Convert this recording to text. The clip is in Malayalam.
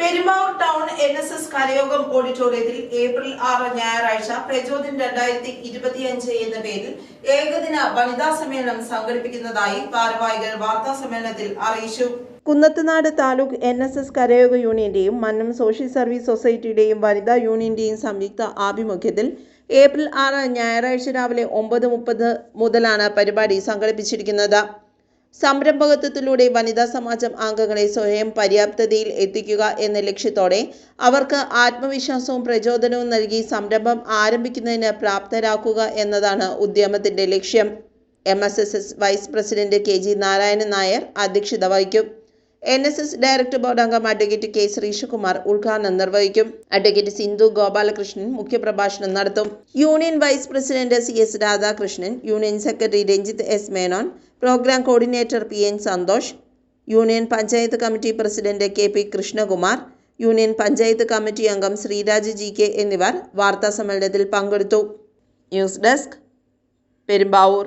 Perumbavoor town N S S കരയോഗം ഓഡിറ്റോറിയത്തിൽ ഏപ്രിൽ ആറ് ഞായറാഴ്ച പ്രചോദൻ രണ്ടായിരത്തി ഇരുപത്തിയഞ്ച് എന്ന പേരിൽ ഏകദിന വനിതാ സമ്മേളനം സംഘടിപ്പിക്കുന്നതായി ഭാരവാഹികൾ വാർത്താ സമ്മേളനത്തിൽ അറിയിച്ചു. Kunnathunad taluk N S S കരയോഗ യൂണിയന്റെയും മന്നം സോഷ്യൽ സർവീസ് സൊസൈറ്റിയുടെയും വനിതാ യൂണിയന്റെയും സംയുക്ത ആഭിമുഖ്യത്തിൽ ഏപ്രിൽ ആറ് ഞായറാഴ്ച രാവിലെ ഒമ്പത് മുപ്പത് മുതലാണ് പരിപാടി സംഘടിപ്പിച്ചിരിക്കുന്നത്. സംരംഭകത്വത്തിലൂടെ വനിതാ സമാജം അംഗങ്ങളെ സ്വയം പര്യാപ്തതയിൽ എത്തിക്കുക എന്ന ലക്ഷ്യത്തോടെ അവർക്ക് ആത്മവിശ്വാസവും പ്രചോദനവും നൽകി സംരംഭം ആരംഭിക്കുന്നതിന് പ്രാപ്തരാക്കുക എന്നതാണ് ഉദ്യമത്തിന്റെ ലക്ഷ്യം. M vice president K G Narayanan Nair അധ്യക്ഷത വഹിക്കും. N S S director board അംഗം അഡ്വക്കേറ്റ് കെ ശ്രീഷകുമാർ ഉദ്ഘാടനം നിർവഹിക്കും. അഡ്വക്കേറ്റ് സിന്ധു ഗോപാലകൃഷ്ണൻ മുഖ്യപ്രഭാഷണം നടത്തും. Union vice president C S Radhakrishnan union secretary Ranjith S Menon programme coordinator P N Santhosh union panchayat committee president K P Krishnakumar union panchayat committee അംഗം ശ്രീരാജ് ജി കെ എന്നിവർ വാർത്താസമ്മേളനത്തിൽ പങ്കെടുത്തു. News desk Perumbavoor